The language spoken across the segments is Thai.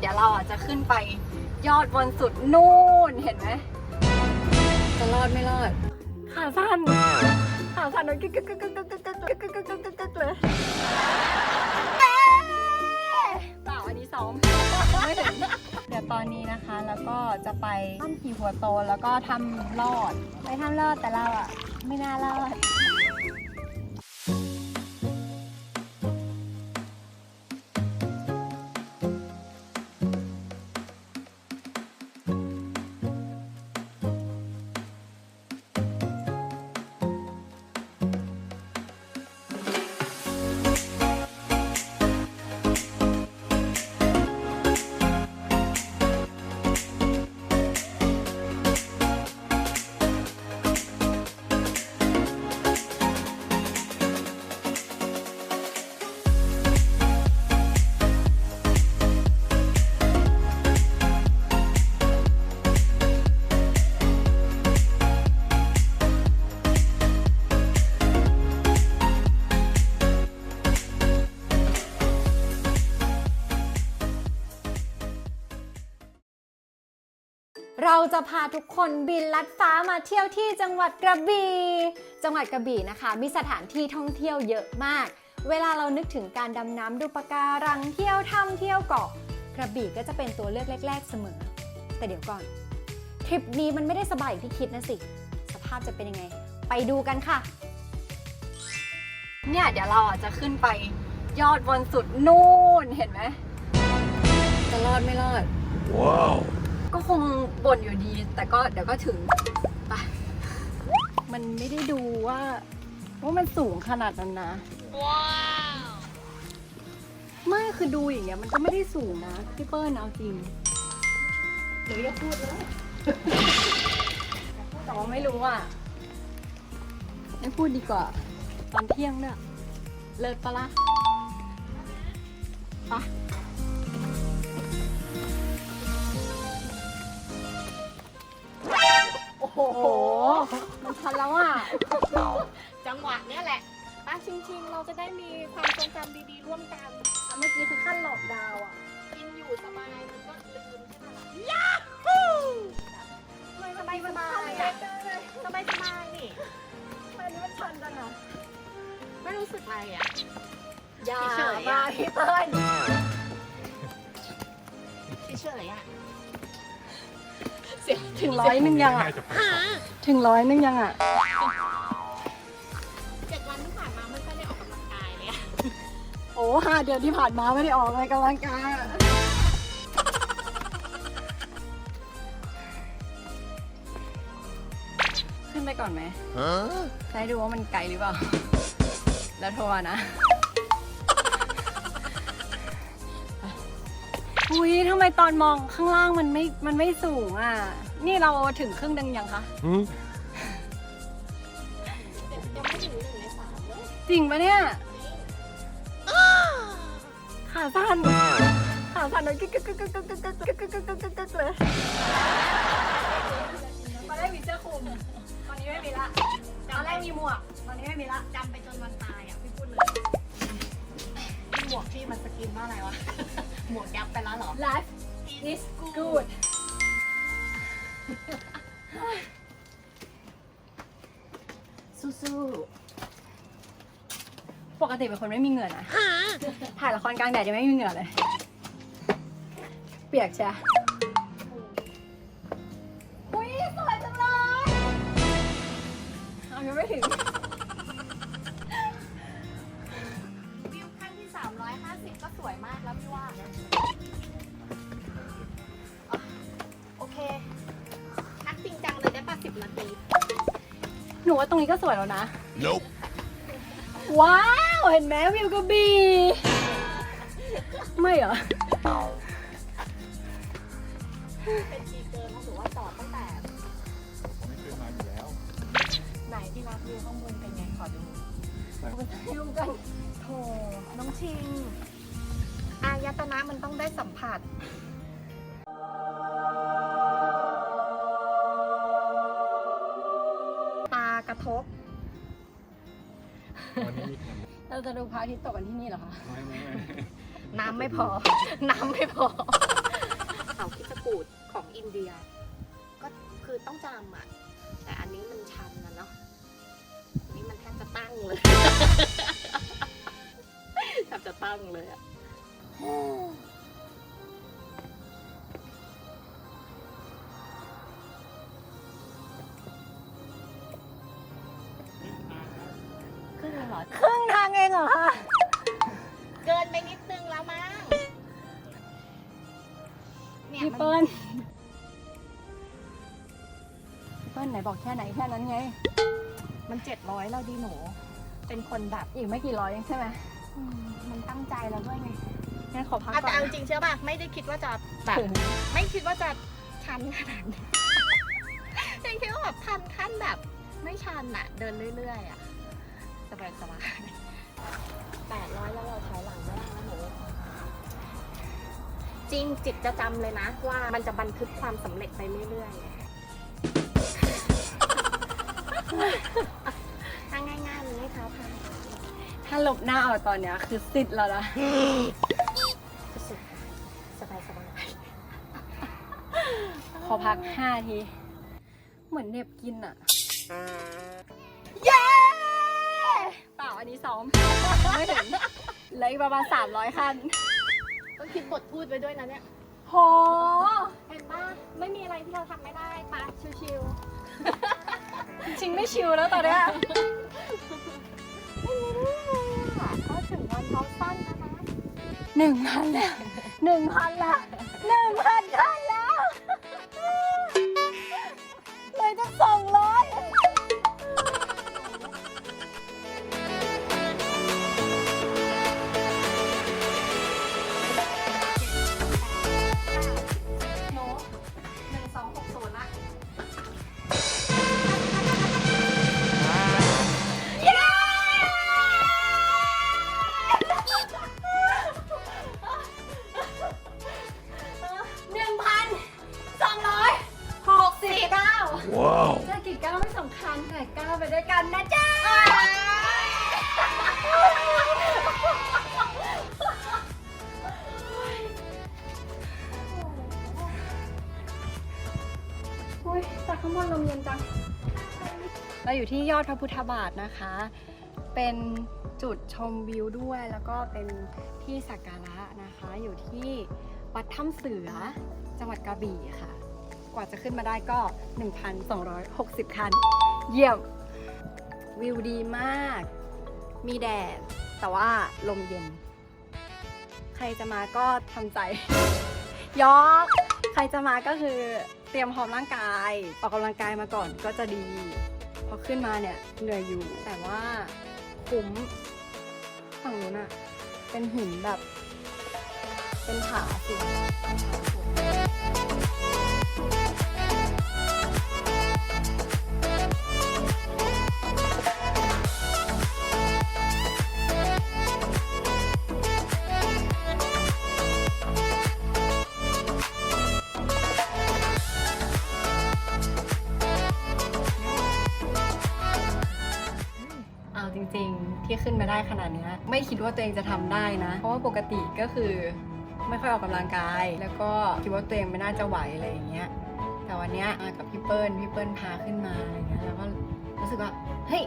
เดี๋ยวเราอะจะขึ้นไปยอดบนสุดนู่นเห็นไหมจะรอดไม่รอดขาสั้นขาสั้นเลยกึกกึกกึกกึกกึกกึกกึกกึกกึกกึกกึกกึกกึกเลยเอ๊ะเปล่าอันนี้ซ้อมไม่ถึงเดี๋ยวตอนนี้นะคะแล้วก็จะไปทำขี่หัวโตแล้วก็ทำลอด ไปทำลอดแต่เราอะไม่น่ารอด เราจะพาทุกคนบินลัดฟ้ามาเที่ยวที่จังหวัดกระบี่ จังหวัดกระบี่นะคะ มีสถานที่ท่องเที่ยวเยอะมาก เวลาเรานึกถึงการดำน้ำดูปะการังเที่ยวถ้ำเที่ยวเกาะ กระบี่ก็จะเป็นตัวเลือกแรก ๆ เสมอ แต่เดี๋ยวก่อนทริปนี้มันไม่ได้สบายอย่างที่คิดนะสิ สภาพจะเป็นยังไง ไปดูกันค่ะ เนี่ยเดี๋ยวเราอะจะขึ้นไปยอดบนสุดนู่นเห็นไหมจะรอดไม่รอดก็ คงบ่นอยู่ดี แต่ก็เดี๋ยวก็ถึงไปมันไม่ได้ดูว่าว่ามันสูงขนาดนั้นนะ ว้าวไม่คือดูอย่างเงี้ยมันก็ไม่ได้สูงนะพี่เปิ้ลเอาจริงหรืออย่าพูดเลยแต่ว่าไม่รู้อะไม่พูดดีกว่า ตอนเที่ยงเนี่ยเลิศปะล่ะไปะ โอ้โห มันชันแล้วอะ จังหวะเนี้ยแหละป้าชิงๆเราจะได้มีความทรงจำดีๆร่วมกันเมื่อกี้คือขั้นหลอกดาวอะ กินอยู่สบายมันก็ลืมใช่ไหมล่ะยาฮูสบายสบายๆอะสบายสบายๆนี่อันนี้มันชันจังอะไม่รู้สึกอะไรอะ อย่าเฉยๆมาอะพี่เปิ้ลเฉยๆอะ ถึงร้อยหนึ่งยังอะถึงร้อยหนึ่งยังอะ เจ็ดวันที่ผ่านมาไม่ค่อยได้ออกกำลังกายเลยอะโอ้ห้าเดือนที่ผ่านมาไม่ได้ออกอะไรกำลังกายอะขึ้นไปก่อนไหมจะให้ดูว่ามันไกลหรือเปล่า แล้วโทรมานะ อุ้ยทำไมตอนมองข้างล่างมันไม่ มันไม่สูงอะ นี่เราถึงครึ่งดึงยังคะยังไม่ถึงหนึ่งในสามเลยจริงปะเนี่ย ขาสั้นขาสั้นเลยกึกกึกกึกกึกกึกกึกกึกกึกกึกกึกกึกกึกเลยตอนแรกมีเสื้อคลุม ตอนนี้ไม่มีละตอนแรกมีหมวก ตอนนี้ไม่มีละจำไปจนวันตายอะพี่พูดเลยหมวกที่มันสกินว่าอะไรวะ หมวกยับไปแล้วเหรอ Life is good สู้ๆ ปกติเป็นคนไม่มีเหงื่อนะ ถ่ายละครกลางแดดยังไม่มีเหงื่อเลย เปียกใช่ หนูว่าตรงนี้ก็สวยแล้วนะ Nope. ว้าว เห็นไหมวิวกระบี่ ไม่เหรอ เป็นปีเกินเราถือว่าจอดตั้งแต่ไม่เคยมาอยู่แล้วไหนที่รักวิวข้างบนเป็นไงขอดูวิวกันโถน้องชิง อายตนะมันต้องได้สัมผัส รบเราจะดูพระอาทิตย์ตกกันที่นี่เหรอคะน้ำไม่พอ น้ำไม่พอ เขาคิสกูดของอินเดีย ก็คือต้องจำอะ แต่อันนี้มันชันนะเนาะอันนี้มันแทบจะตั้งเลย แทบจะตั้งเลยอะ หรอคะ เกินไปนิดนึงแล้วมั้งเนี่ยพี่มันเปิ้ลพี่เปิ้ลไหนบอกแค่ไหนแค่นั้นไง มันเจ็ดร้อยแล้วดีหนู เป็นคนแบบอีกไม่กี่ร้อยเองใช่ไหมอืมมันตั้งใจแล้วด้วยไงงั้นขอพักอะก่แต่อนเอาจริงเชื่อป่ะไม่ได้คิดว่าจะแบบ ถึงไม่คิดว่าจะชันขนาดนี้ ยังคิดว่าแบบทันขั้นแบบ ไม่ชันอะเดินเรื่อยๆอะส บายสบายแปดร้อยแล้วเราถอยหลังไม่ได้นะหนูจริงจิตจะจำเลยนะ ว่ามันจะบันทึกความสำเร็จไปเรื่อยๆถ้าง่ายๆมันไม่ท้าทายถ้าลบหน้าออกตอนเนี้ยคือสิทธิ์แล้วนะสุดๆสบายสบายขอพักห้าที เหมือนเหน็บกินอะ เปล่าอันนี้ซ้อม ไม่ถึงเหลืออีกประมาณ 300 คัน ต้องคิดบทพูดไว้ด้วยนะเนี่ย โห เห็นปะไม่มีอะไรที่เราทำไม่ได้ปะชิวจริงไม่ชิลแล้วตอนเนี้ยๆไม่มีเรื่องเลยอะก็ถึงวันท้องสั้นนะคะหนึ่งพันแล้วหนึ่งพันแล้วหนึ่งพันคัน พระพุทธบาทนะคะ เป็นจุดชมวิวด้วยแล้วก็เป็นที่สักการะนะคะ อยู่ที่วัดถ้ำเสือจังหวัดกระบี่ค่ะ กว่าจะขึ้นมาได้ก็ 1,260 คัน เยี่ยม วิวดีมาก มีแดด แต่ว่าลมเย็น ใครจะมาก็ทำใจ ยอกใครจะมาก็คือเตรียมพร้อมร่างกาย ออกกำลังกายมาก่อนก็จะดี ขึ้นมาเนี่ยเหนื่อยอยู่ แต่ว่าคุ้มฝั่งนู้นอะเป็นหินแบบ เป็นผาสิเอา ได้ขนาดเนี้ยไม่คิดว่าตัวเองจะทำได้นะ เพราะว่าปกติก็คือไม่ค่อยออกกำลังกาย แล้วก็คิดว่าตัวเองไม่น่าจะไหวอะไรอย่างเงี้ย แต่วันเนี้ยมากับพี่เปิ้ลพี่เปิ้ลพาขึ้นมาอะไรเงี้ยแล้วก็รู้สึกว่าเฮ้ย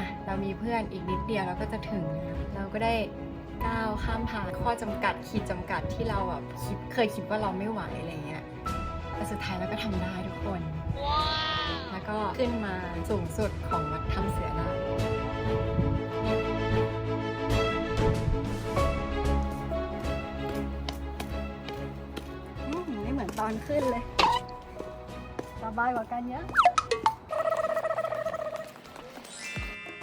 นะเรามีเพื่อนอีกนิดเดียวเราก็จะถึงแล้วเราก็ได้ก้าวข้ามผ่านข้อจำกัดขีดจำกัดที่เราแบบคิดเคยคิดว่าเราไม่ไหวอะไรเงี้ยแต่สุดท้ายเราก็ทำได้ทุกคนแล้วก็ขึ้นมาสูงสุดของวัดถ้ำเสือได้ อนขึ้นเลย สบายกว่ากันเยอะ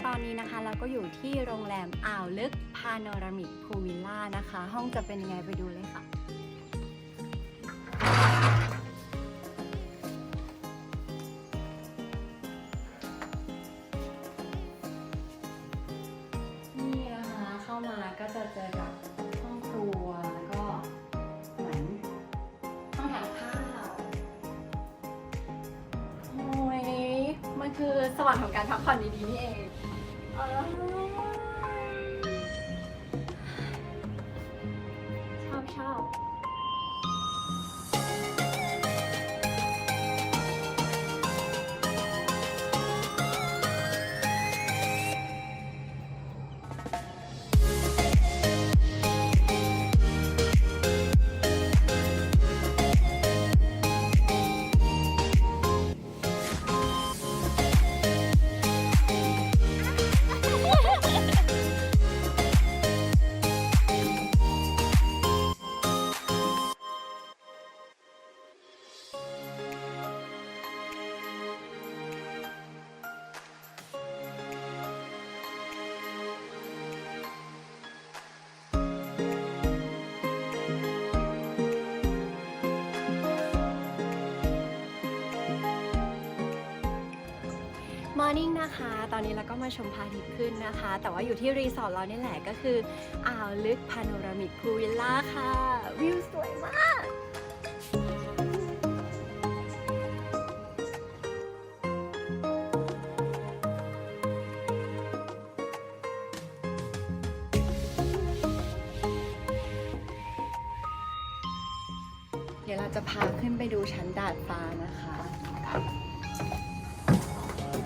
ตอนนี้นะคะเราก็อยู่ที่โรงแรมอ่าวลึกพาโนรามิกพูวิลล่านะคะ ห้องจะเป็นยังไงไปดูเลยค่ะ คือสวรรค์ของการพักผ่อนดีๆนี่เอง Morning นะคะ ตอนนี้เราก็มาชมพระอาทิตย์ขึ้นนะคะ แต่ว่าอยู่ที่รีสอร์ทเรานี่แหละก็คือ อ่าวลึกพาโนรามิกพูวิลล่าค่ะ วิวสวยมาก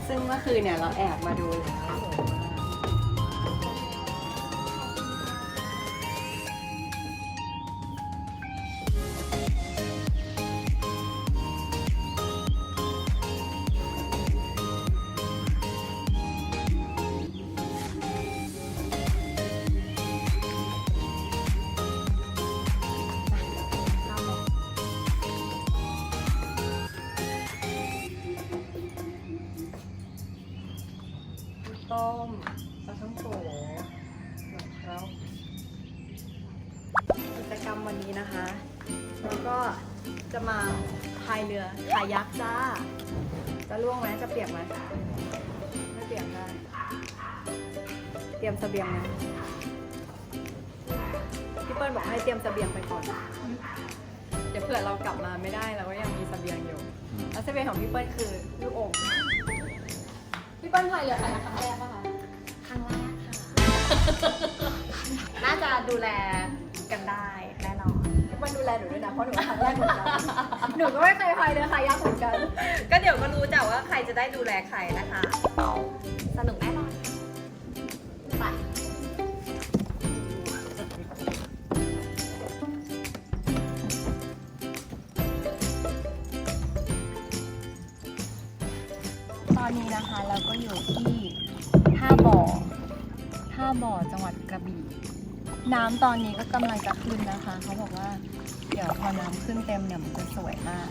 ซึ่งเมื่อคืนเนี่ยเราแอบมาดูแล้ว จะมาพายเรือคายักจ้า จะล่วงไหมจะเปียกไหมไม่เปียกได้ เตรียมเสบียงนะพี่เปิ้ลบอกให้เตรียมเสบียงไปก่อน เดี๋ยวเผื่อเรากลับมาไม่ได้เราก็ยังมีเสบียงอยู่ แล้วเสบียงของพี่เปิ้ลคือลูกอมพี่เปิ้ลพายเรือคายักครั้งแรกปะคะครั้งแรกค่ะ น่าจะดูแลกันได้ แน่นอนพี่เปิ้ลดูแลหนูด้วยนะ เพราะหนูครั้งแรกเหมือนกันหนูก็ไม่เคยพายเรือคายักเหมือนกัน ก็เดี๋ยวก็รู้จ้ะว่าใครจะได้ดูแลใครนะคะ สนุกแน่นอนไปตอนนี้นะคะเราก็อยู่ที่ท่าบ่อท่าบ่อจังหวัดกระบี่ น้ำตอนนี้ก็กำลังจะขึ้นนะคะ เขาบอกว่า เดี๋ยวพอน้ำขึ้นเต็มเนี่ยมันจะสวยมาก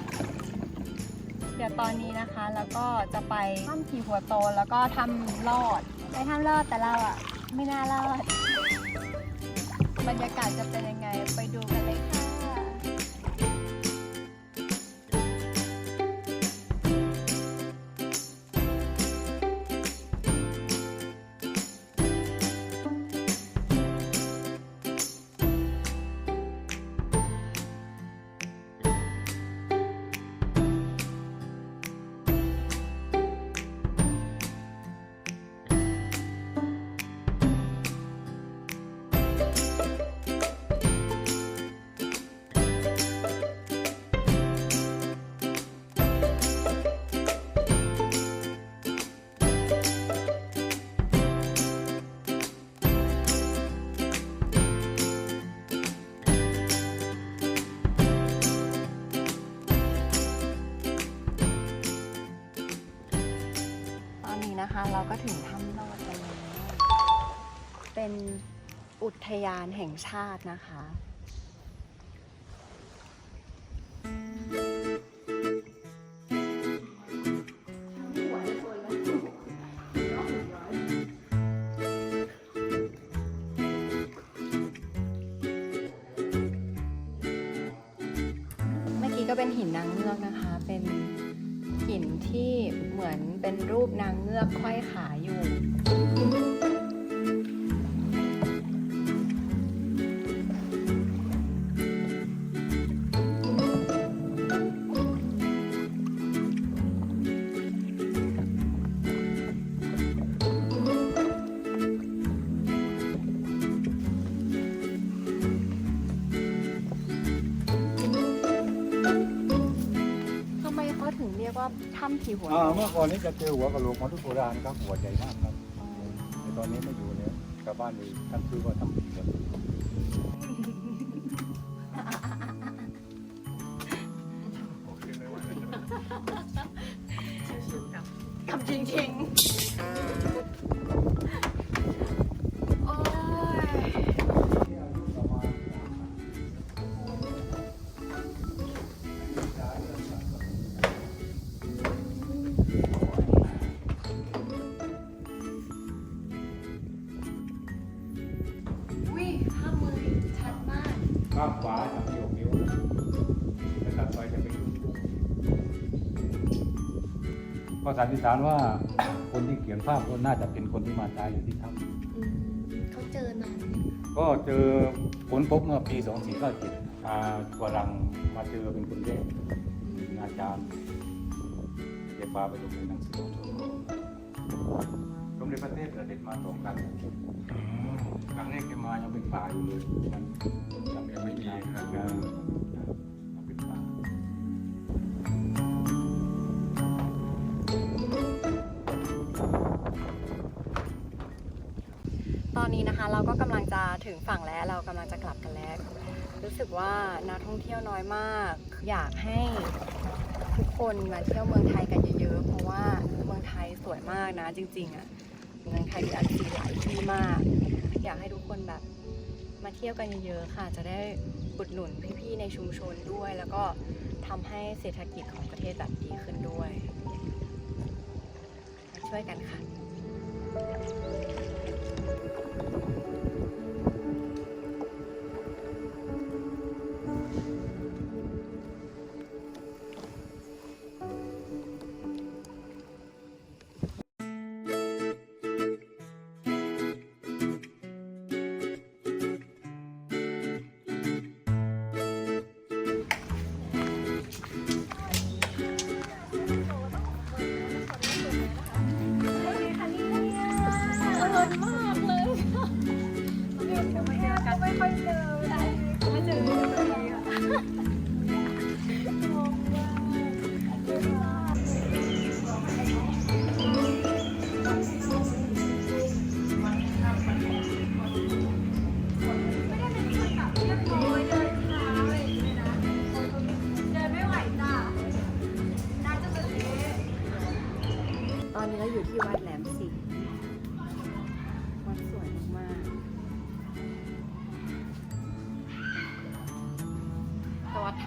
เดี๋ยวตอนนี้นะคะแล้วก็จะไปถ้ำผีหัวโตแล้วก็ทำรอดไปทำรอดแต่เราอะไม่น่ารอด บรรยากาศจะเป็นยังไงไปดูกันเลยค่ะ อุทยานแห่งชาตินะคะเมื่อกี้ก็เป็นหินนางเงือกนะคะ เป็นหินที่เหมือนเป็นรูปนางเงือกห้อยขาอยู่ ถ้ำผีหัวอ่าโล้นเมื่อก่อนนี้จะเจอหัวกะโหลกมนุษย์โบราณครับหัวใหญ่มากครับแต่ตอนนี้ไม่อยู่เนี่ยชาวบ้านเลยท่านคือว่าทำ แต่ตัดไปจะเป็นลูกก็สันนิษฐานว่า คนที่เขียนภาพก็น่าจะเป็นคนที่มาตายอยู่ที่ถ้ำอืมเขาเจอนานไหมก็เจอผลพบเมื่อปี 2497อาตัวรังมาเจอเป็นคนแรกอาจารย์เก็บปลาไปลงในหนังสือสมเด็จพระเทพเสด็จมาสองครั้งครั้งแรกแกมายังเป็นป่าอยู่เลยมันยังไม่มีครับ ถึงฝั่งแล้วเรากำลังจะกลับกันแล้ว รู้สึกว่านักท่องเที่ยวน้อยมาก อยากให้ทุกคนมาเที่ยวเมืองไทยกันเยอะๆ เพราะว่าเมืองไทยสวยมากนะจริงๆอะ่ะ เมืองไทยมีอันซีนหลายที่มาก อยากให้ทุกคนแบบมาเที่ยวกันเยอะๆค่ะ จะได้อุดหนุนพี่ๆในชุมชนด้วย แล้วก็ทำให้เศรษฐกิจของประเทศแบบดีขึ้นด้วยมาช่วยกันค่ะ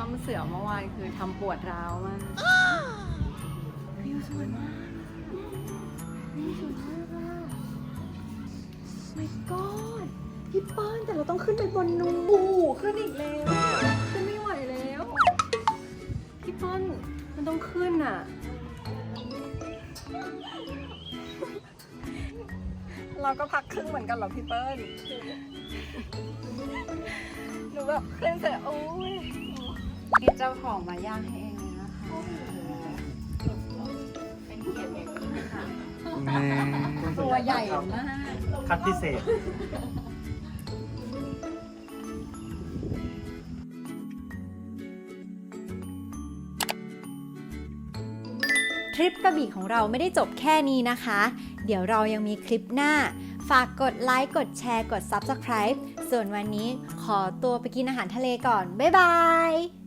แต่วัดถ้ำเสือเมื่อวานคือทำปวดร้าวมากวิวสวยมากวิวสวยมากอะ my god พี่เปิ้ลแต่เราต้องขึ้นไปบนนู้นโอ้โหขึ้นอีกแล้วขึ้นไม่ไหวแล้วพี่เปิ้ลมันต้องขึ้นอะ เราก็พักครึ่งเหมือนกันเหรอพี่เปิ้ลหนูแบบขึ้นเสร็จโอ้ย นี่เจ้าของมาย่างให้เองเลยนะคะตัวใหญ่มาก คัดพิเศษ ทริปกระบี่ของเราไม่ได้จบแค่นี้นะคะ เดี๋ยวเรายังมีคลิปหน้า ฝากกดไลค์ กดแชร์ กด Subscribe ส่วนวันนี้ขอตัวไปกินอาหารทะเลก่อน บ๊ายบาย